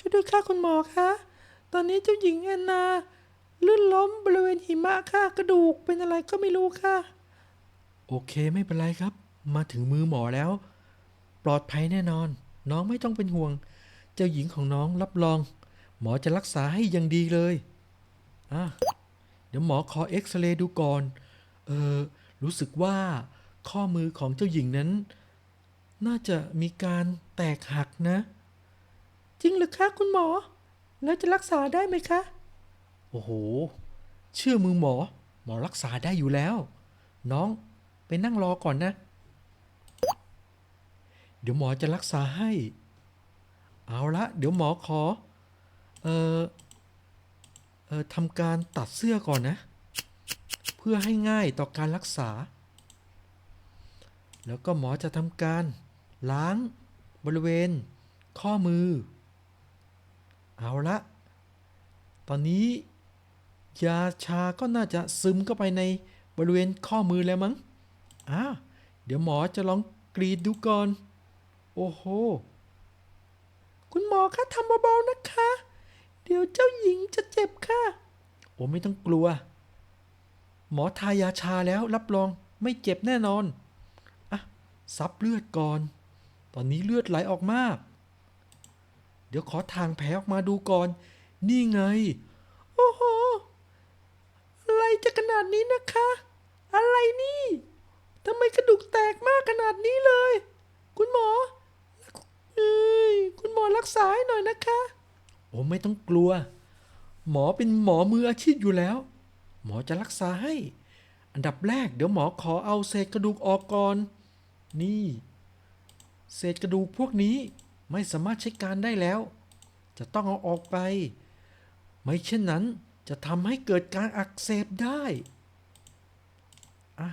ช่วยด้วยค่ะคุณหมอคะตอนนี้เจ้าหญิงแอนนาลื่นล้มบริเวณหิมะค่ะกระดูกเป็นอะไรก็ไม่รู้ค่ะ โอเคไม่เป็นไรครับ มาถึงมือหมอแล้ว ปลอดภัยแน่นอน น้องไม่ต้องเป็นห่วง เจ้าหญิงของน้องรับรอง หมอจะรักษาให้อย่างดีเลยอะเดี๋ยวหมอขอเอ็กซเรย์ดูก่อนเออรู้สึกว่าข้อมือของเจ้าหญิงนั้น น่าจะมีการแตกหักนะ จริงหรือคะคุณหมอ แล้วจะรักษาได้ไหมคะ โอ้โห เชื่อมือหมอ หมอรักษาได้อยู่แล้ว น้องไปนั่งรอก่อนนะ เดี๋ยวหมอจะรักษาให้ เอาละ เดี๋ยวหมอขอ เออเออทำการตัดเสื้อก่อนนะ เพื่อให้ง่ายต่อการรักษา แล้วก็หมอจะทำการล้างบริเวณข้อมือ เอาละ ตอนนี้ ยาชาก็น่าจะซึมเข้าไปในบริเวณข้อมือแล้วมั้งอ่าเดี๋ยวหมอจะลองกรีดดูก่อน โอ้โห คุณหมอคะทำเบาๆนะคะ เดี๋ยวเจ้าหญิงจะเจ็บค่ะ โอ้ไม่ต้องกลัว หมอทายาชาแล้วรับรองไม่เจ็บแน่นอน อะ ซับเลือดก่อน ตอนนี้เลือดไหลออกมาก เดี๋ยวขอทางแผลออกมาดูก่อน นี่ไง โอ้โห อะไรจะขนาดนี้นะคะ อะไรนี่ทำไมกระดูกแตกมากขนาดนี้เลย คุณหมอเอ้ยคุณหมอรักษาให้หน่อยนะคะ โอ้ไม่ต้องกลัว หมอเป็นหมอมืออาชีพอยู่แล้ว หมอจะรักษาให้ อันดับแรกเดี๋ยวหมอขอเอาเศษกระดูกออกก่อน นี่ เศษกระดูกพวกนี้ ไม่สามารถใช้การได้แล้ว จะต้องเอาออกไป ไม่เช่นนั้นจะทำให้เกิดการอักเสบได้อะ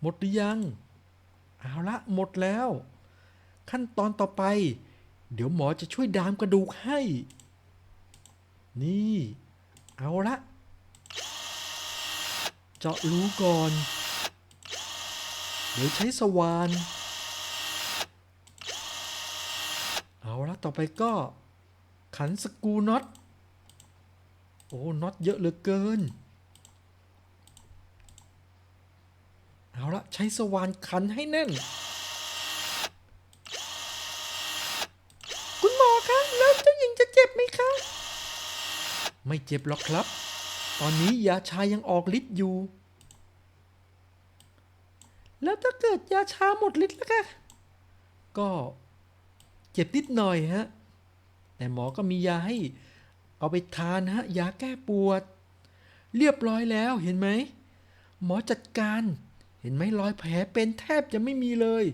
หมดหรือยัง เอาละหมดแล้ว ขั้นตอนต่อไป เดี๋ยวหมอจะช่วยดามกระดูกให้ นี่ เอาละเจาะรูก่อน เดี๋ยวใช้สว่าน เอาละ ต่อไปก็ขันสกูน็อต โอ้ น็อตเยอะเหลือเกิน เอาละใช้สว่านขันให้แน่น คุณหมอคะ แล้วเจ้าหญิงจะเจ็บไหมคะ ไม่เจ็บหรอกครับ ตอนนี้ยาชายังออกฤทธิ์อยู่ แล้วถ้าเกิดยาชาหมดฤทธิ์แล้วคะก็ เจ็บนิดหน่อยฮะ แต่หมอก็มียาให้เอาไปทานฮะ ยาแก้ปวด เรียบร้อยแล้วเห็นไหม หมอจัดการ เห็นไหมรอยแผลเป็นแทบจะไม่มีเลย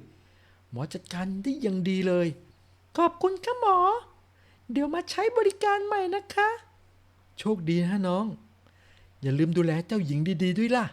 หมอจัดการได้อย่างดีเลย ขอบคุณค่ะหมอ เดี๋ยวมาใช้บริการใหม่นะคะ โชคดีนะน้อง อย่าลืมดูแลเจ้าหญิงดี ๆด้วยล่ะ